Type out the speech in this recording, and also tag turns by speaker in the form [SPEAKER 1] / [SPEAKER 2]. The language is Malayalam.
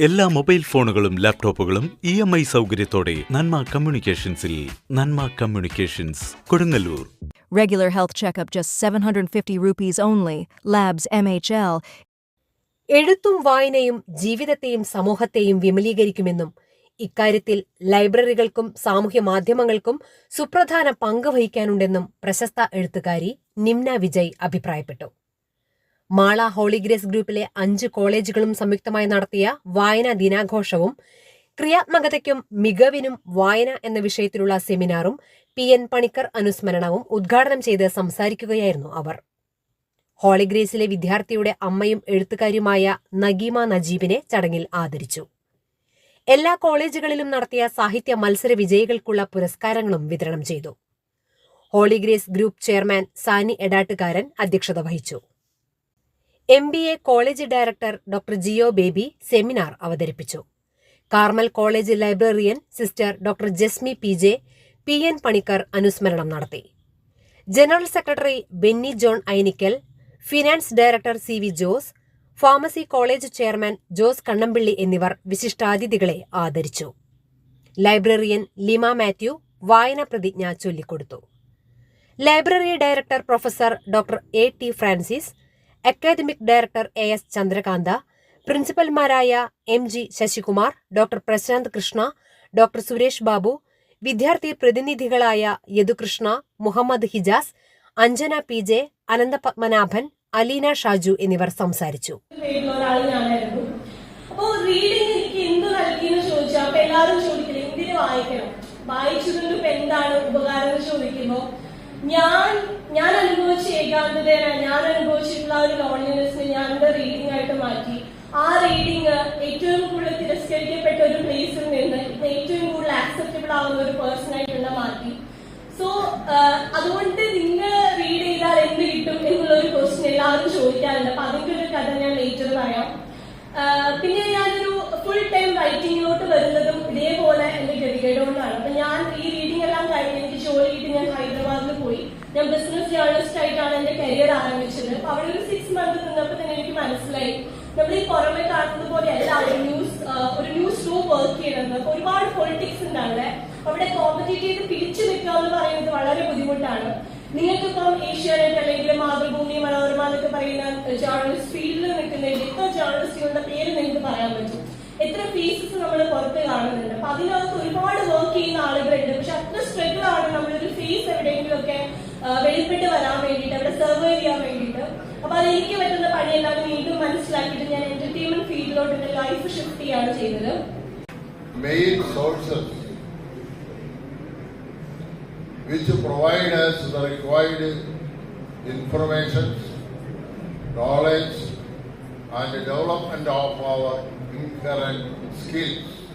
[SPEAKER 1] എല്ലാ മൊബൈൽ ഫോണുകളും ലാപ്ടോപ്പുകളും ഇ എം ഐ സൗകര്യത്തോടെ Nanma കമ്മ്യൂണിക്കേഷൻസിൽ Nanma communications Kodungallur
[SPEAKER 2] Regular health checkup just 750 rupees only. Labs MHL.
[SPEAKER 3] എഴുത്തും വായനയും ജീവിതത്തെയും സമൂഹത്തെയും വിമലീകരിക്കുമെന്നും ഇക്കാര്യത്തിൽ ലൈബ്രറികൾക്കും സാമൂഹ്യ മാധ്യമങ്ങൾക്കും സുപ്രധാന പങ്ക് വഹിക്കാനുണ്ടെന്നും പ്രശസ്ത എഴുത്തുകാരി നിംന വിജയ് അഭിപ്രായപ്പെട്ടു മാള ഹോളിഗ്രേസ് ഗ്രൂപ്പിലെ അഞ്ച് കോളേജുകളും സംയുക്തമായി നടത്തിയ വായനാ ദിനാഘോഷവും ക്രിയാത്മകതയ്ക്കും മികവിനും വായന എന്ന വിഷയത്തിലുള്ള സെമിനാറും പി എൻ പണിക്കർ അനുസ്മരണവും ഉദ്ഘാടനം ചെയ്ത് സംസാരിക്കുകയായിരുന്നു അവർ. ഹോളിഗ്രേസിലെ വിദ്യാർത്ഥിയുടെ അമ്മയും എഴുത്തുകാരിയുമായ നഗീമ നജീബിനെ ചടങ്ങിൽ ആദരിച്ചു. എല്ലാ കോളേജുകളിലും നടത്തിയ സാഹിത്യ മത്സര വിജയികൾക്കുള്ള പുരസ്കാരങ്ങളും വിതരണം ചെയ്തു. Holy Grace group chairman Sani Edattukaran അധ്യക്ഷത വഹിച്ചു. M B A college director doctor Jeo Baby seminar അവതരിപ്പിച്ചു. Carmel college librarian sister doctor Jasmi P J P N Panicker അനുസ്മരണം നടത്തി. General secretary Benny John Ainikkal finance director C V Jose pharmacy college chairman Jose Kannampilly എന്നിവർ വിശിഷ്ടാതിഥികളെ ആദരിച്ചു. ലൈബ്രറിയൻ ലിമ മാത്യു വായന പ്രതിജ്ഞ ചൊല്ലിക്കൊടുത്തു. Library director professor doctor A T Francis academic director A S Chandrakantha പ്രിൻസിപ്പൽമാരായ M G Sasikumar doctor Prasanth Krishna doctor Suresh Babu വിദ്യാർത്ഥി പ്രതിനിധികളായ യദുകൃഷ്ണ മുഹമ്മദ് ഹിജാസ് അഞ്ജന പി ജെ അനന്തപത്മനാഭൻ അലീന ഷാജു എന്നിവർ സംസാരിച്ചു.
[SPEAKER 4] ഞാൻ ഞാൻ അനുഭവിച്ച ഏകാന്തതയാണ് ഞാൻ അനുഭവിച്ചിട്ടുള്ള ആ ഒരു ലോൺലിനെസ്സിനെ ഞാൻ എന്റെ റീഡിംഗ് ആയിട്ട് മാറ്റി. ആ റീഡിംഗ് ഏറ്റവും കൂടുതൽ തിരസ്കരിക്കപ്പെട്ട ഒരു പ്ലേസിൽ നിന്ന് ഏറ്റവും കൂടുതൽ ആക്സെപ്റ്റബിൾ ആവുന്ന ഒരു പേഴ്സൺ ആയിട്ടുള്ള മാറ്റി. സോ അതുകൊണ്ട് നിങ്ങൾ റീഡ് ചെയ്താൽ എന്ത് കിട്ടും എന്നുള്ള ഒരു ക്വസ്റ്റ്യൻ എല്ലാവരും ചോദിക്കാറുണ്ട്. അപ്പൊ അതിന്റെ ഒരു കഥ ഞാൻ ലേറ്റർ പറയാം. പിന്നെ ഞാനൊരു ഫുൾ ടൈം റൈറ്റിംഗിലോട്ട് വരുന്നതും ഇതേപോലെ എന്റെ ഗതികേട് കൊണ്ടാണ് അപ്പൊ ഞാൻ ഈ റീഡിംഗ് എല്ലാം കഴിഞ്ഞ് എനിക്ക് ജോലി കിട്ടി ഞാൻ ഹൈദരാബാദിൽ പോയി ഞാൻ ബിസിനസ് ജേർണലിസ്റ്റ് ആയിട്ടാണ് എന്റെ കരിയർ ആരംഭിച്ചത്. അപ്പൊ അവിടെ ഒരു സിക്സ് മന്ത് നിന്നപ്പോ തന്നെ എനിക്ക് മനസ്സിലായി. നമ്മൾ ഈ പുറമെ കാണുന്നത് പോലെ അല്ല ന്യൂസ് ഒരു ന്യൂസ് ഷോ വർക്ക് ചെയ്യുന്നത് ഒരുപാട് പൊളിറ്റിക്സ് ഉണ്ട് അവിടെ. അവിടെ ചെയ്ത് പിടിച്ചു നിൽക്കുക എന്ന് പറയുന്നത് വളരെ ബുദ്ധിമുട്ടാണ്. നിങ്ങൾക്കിപ്പം ഏഷ്യാനെറ്റ് അല്ലെങ്കിൽ മാതൃഭൂമി മനോരമ എന്നൊക്കെ പറയുന്ന ജേർണലിസ്റ്റ് ഫീൽഡിൽ നിൽക്കുന്ന എത്ര ജേർണലിസ്റ്റുകളുടെ പേര് നിങ്ങൾക്ക് പറയാൻ പറ്റും. എത്ര ഫീസസ് നമ്മൾ പുറത്ത് കാണുന്നുണ്ട്. അപ്പൊ അതിനകത്ത് വെളിപ്പെട്ട് വരാൻ വേണ്ടിയിട്ട് അവിടെ സർവൈവ് ചെയ്യാൻ വേണ്ടിയിട്ട് അപ്പൊ അതെനിക്ക് പറ്റുന്ന പണിയെല്ലാം വീണ്ടും മനസ്സിലാക്കിയിട്ട് ഞാൻ എന്റർടൈൻമെന്റ് ഫീൽഡിലോട്ട് എന്റെ ലൈഫ് ഷിഫ്റ്റ് ചെയ്യാണ് ചെയ്തത്
[SPEAKER 5] which provide us the required information, knowledge and development of our inherent skills.